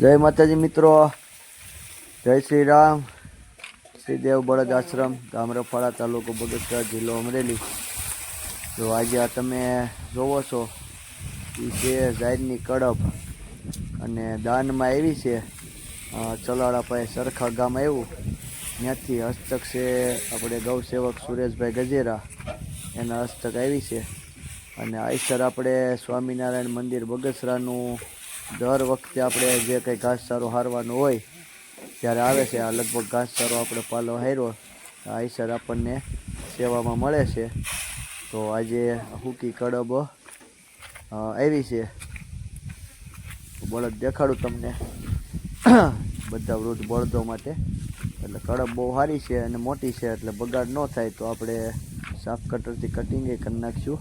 જય માતાજી મિત્રો. જય શ્રી રામ. શ્રી દેવ બળદ આશ્રમ ગામ રફાળા તાલુકો બગસરા જિલ્લો અમરેલી. જો આજે આ તમે જોવો છો, એ છે ઝાડની કડપ. અને દાનમાં એવી છે ચલાળા પાસે સરખા ગામ આવ્યું. ત્યાંથી હસ્તક છે આપણે ગૌસેવક સુરેશભાઈ ગજેરા. એના હસ્તક આવી છે. અને આઈસર આપણે સ્વામિનારાયણ મંદિર બગસરાનું દર વખતે આપણે જે કંઈ ઘાસચારો હારવાનો હોય, ત્યારે આવે છે. આ લગભગ ઘાસચારો આપણે પાલો હાર્યો. આઈસર આપણને સેવામાં મળે છે. તો આજે હુકી કડબ આવી છે. બળદ દેખાડું તમને. બધા વૃદ્ધ બળદો માટે. એટલે કડબ બહુ સારી છે અને મોટી છે, એટલે બગાડ ન થાય. તો આપણે સાફ કટરથી કટિંગ કરી નાખશું.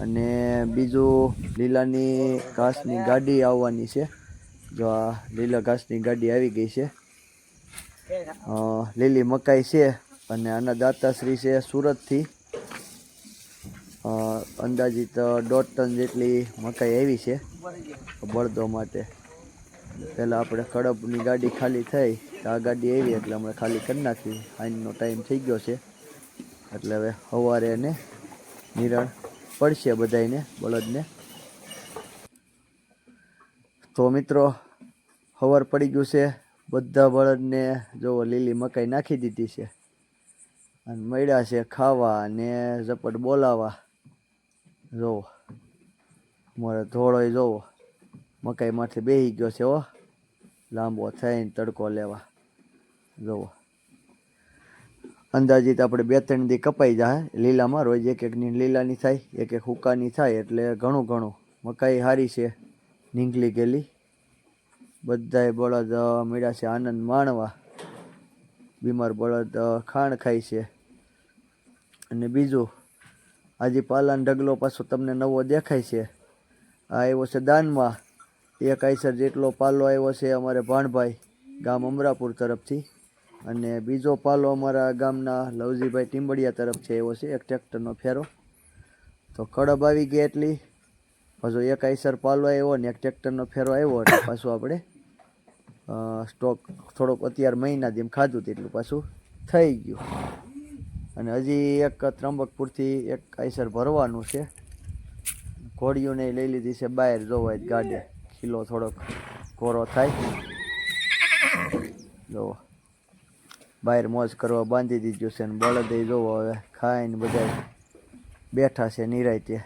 અને બીજું લીલાની ઘાસની ગાડી આવવાની છે. જો આ લીલા ઘાસની ગાડી આવી ગઈ છે. લીલી મકાઈ છે અને આના દાતાશ્રી છે સુરતથી. અંદાજિત દોઢ ટન જેટલી મકાઈ આવી છે બળદો માટે. પહેલાં આપણે કડબની ગાડી ખાલી થઈ, તો આ ગાડી આવી એટલે હમણાં ખાલી કરી નાખી. આઈનનો ટાઈમ થઈ ગયો છે. એટલે હવે સવારે એને નિરણ પડશે બધાને બળદને. તો મિત્રો સવાર પડી ગયું છે. બધા બળદને જો લીલી મકાઈ નાખી દીધી છે. અને મળ્યા છે ખાવા અને ઝપટ બોલાવા. જોવો મારે ધોળોય જોવો મકાઈમાંથી બેસી ગયો છે હો. લાંબો થઈને તડકો લેવા. જોવો અંદાજિત આપણે બે ત્રણ દી કપાઈ જાય. લીલામાં રોજ એક એકની લીલાની થાય, એક એક હુકાની થાય એટલે ઘણું ઘણું. મકાઈ સારી છે, નીંગલી ગયેલી બધાય બળદ મળ્યા છે આનંદ માણવા. બીમાર બળદ ખાણ ખાય છે. અને બીજું, આજે પાલાન ઢગલો પાછો તમને નવો દેખાય છે. આ આવ્યો છે દાનમાં. એક આઈસર જેટલો પાલો આવ્યો છે અમારે ભાણભાઈ, ગામ અમરાપુર તરફથી. અને બીજો પાલો અમારા ગામના લવજીભાઈ ટીમ્બડિયા તરફ છે, એવો છે, એક ટ્રેક્ટરનો ફેરો. તો કડબ આવી ગયા એટલી. પાછો એક આઈસર પાલો આવ્યો ને એક ટ્રેક્ટરનો ફેરો આવ્યો એટલે પાછું આપણે સ્ટોક થોડોક અત્યાર મહિના જેમ ખાધું તેટલું પાછું થઈ ગયું. અને હજી એક ત્રંબકપુરથી એક આઈસર ભરવાનું છે. ઘોડીઓને લઈ લીધી છે બહાર જોવાય ગાડે. ખીલો થોડોક કોરો થાય. જોવો. બહાર મોજ કરવા બાંધી દીધું છે ને બળદે જોવો હવે ખાઈને બધા બેઠા છે નિરાયતે.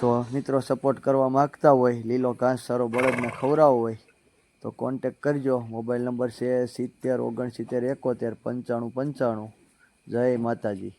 તો મિત્રો સપોર્ટ કરવા માંગતા હોય, લીલો ઘાસ સારો બળદને ખવડાવવો હોય, તો કોન્ટેક કરજો. મોબાઈલ નંબર છે સિત્તેર ઓગણસિત્તેર એકોતેર પંચાણું પંચાણું. જય માતાજી.